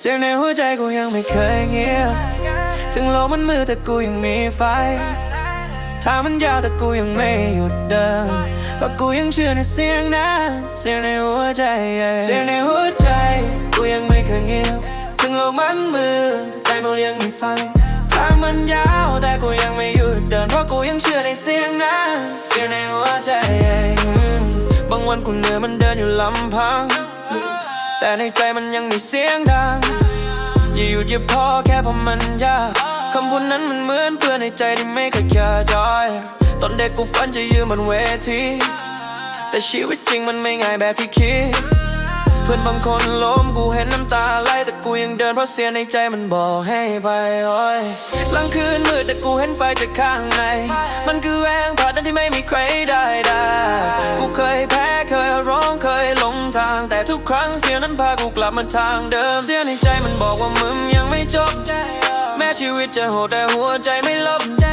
เสียงในหัวใจกูยังไม่เคยเงียบ ถึงโลกมันมืดแต่กูยังมีไฟทางมันยาวแต่กูยังไม่หยุดเดินเพราะกูยังเชื่อในเสียงนั้นเสียงในหัวใจ เสียงในหัวใจ กูยังไม่เคยเงียบ ถึงโลกมันมืดแต่มันยังมีไฟางมันยาวแต่กูยังไม่หยุดเดินเพราะกูยังเชื่อในเสียงนั้นเสียงในหัวใจ บางวันกูเหนื่อยมันเดินอยู่ลำพัง แต่ในใจมันยังมีเสียงดัง อย่าหยุดอย่าพอแค่เพราะมันยากคำพูดนั้นมันเหมือนเพื่อนในใจที่ไม่เคยแค่จอย ตอนเด็กกูฝันจะยืนบนเวที แต่ชีวิตจริงมันไม่ง่ายแบบที่คิด เพื่อนบางคนล้มกูเห็นน้ำตาไหลแต่กูยังเดินเพราะเสียงในใจมันบอกให้ไปอ้อยหลังคืนมืดแต่กูเห็นไฟจากข้างใน มันคือแรงผลักดันที่ไม่มีใครได้ได้กูเคยแพ้เคยร้องเคยหลงทาง แต่ทุกครั้งเสียงนั้นพากูกลับมาทางเดิม เสียงในใจมันบอกว่ามึงยังไม่จบ แม้ชีวิตจะโหดแต่หัวใจไม่ลบ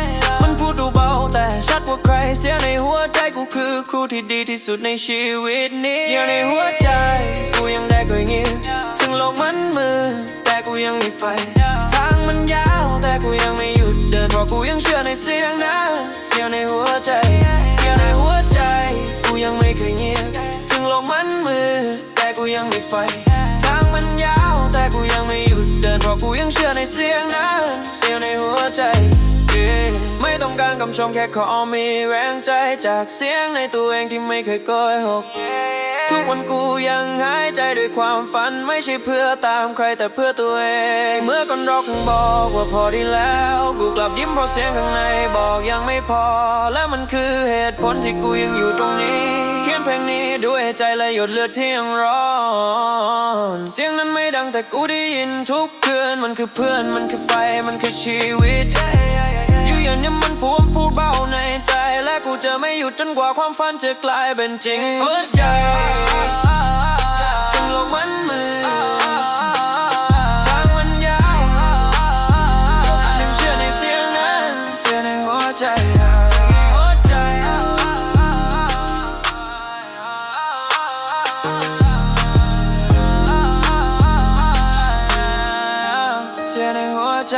ชัดกว่าใคร เสียงในหัวใจกูคือครูที่ดีที่สุดในชีวิตนี้เสียงในหัวใจ กูยังได้เคยเงียบถึงโลกมันมืดแต่กูยังมีไฟ ทางมันยาวแต่กูยังไม่หยุดเดินเพราะกูยังเชื่อในเสียงนั้นเสียงในหัวใจ เสียงในหัวใจ กูยังไม่เคยเงียบถึงโลกมันมืดแต่กูยังมีไฟทางมันยาวแต่กูยังไม่หยุดเดินเพราะกูยังเชื่อในเสียงนั้นเสียงในหัวใจ ชมแค่ขอมีแรงใจจากเสียงในตัวเองที่ไม่เคยโกยหก ทุกวันกูยังหายใจด้วยความฝันไม่ใช่เพื่อตามใครแต่เพื่อตัวเอง เมื่อก่อนเราคงบอกว่าพอดีแล้ว กูกลับยิ้มเพราะเสียงข้างในบอกยังไม่พอ และมันคือเหตุผลที่กูยังอยู่ตรงนี้ เขียนเพลงนี้ด้วยใจและหยดเลือดที่ยังร้อน เสียงนั้นไม่ดังแต่กูได้ยินทุกคืนมันคือเพื่อนมันคือไฟมันคือชีวิต อย่างนี้มันพูดพูดเบาในใจ และกูจะไม่หยุดจนกว่าความฝันจะกลายเป็นจริงหัวใจทั้งลกมันมืดทางมันยาวยังเชื่อในเสียงนั้นเสียงในหัวใจหัวใจเสียงในหัวใจ